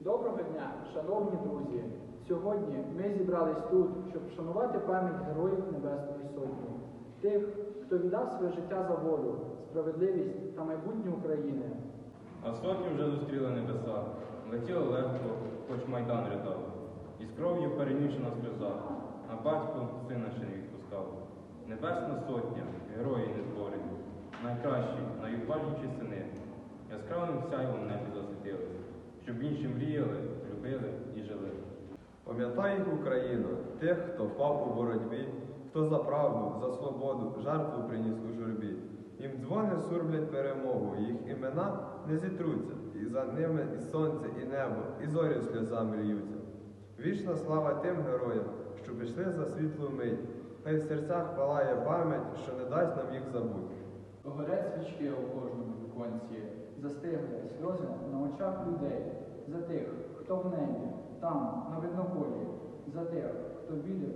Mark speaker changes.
Speaker 1: Доброго дня, шановні друзі! Сьогодні ми зібрались тут, щоб вшанувати пам'ять героїв Небесної Сотні, тих, хто віддав своє життя за волю, справедливість та майбутнє України.
Speaker 2: А сотні вже зустріли небеса, летіли легко, хоч майдан рядав, і з кров'ю перемішана сльоза, а батько сина ще не відпускав. Небесна сотня, герої незборені, найкращі, найупажніші сини,
Speaker 3: Пам'ятай їх Україну, тих, хто впав у боротьбі, хто за правду, за свободу, жертву приніс у журбі. Їм дзвони сурблять перемогу, їх імена не зітруться, і за ними і сонце, і небо, і зорі сльозами льються. Вічна слава тим героям, що пішли за світлу мить, хай в серцях палає пам'ять, що не дасть нам їх забути.
Speaker 1: Горять свічки у кожному віконці, застигли сльози на очах людей за тих, там на виднополі за те, хто вірив.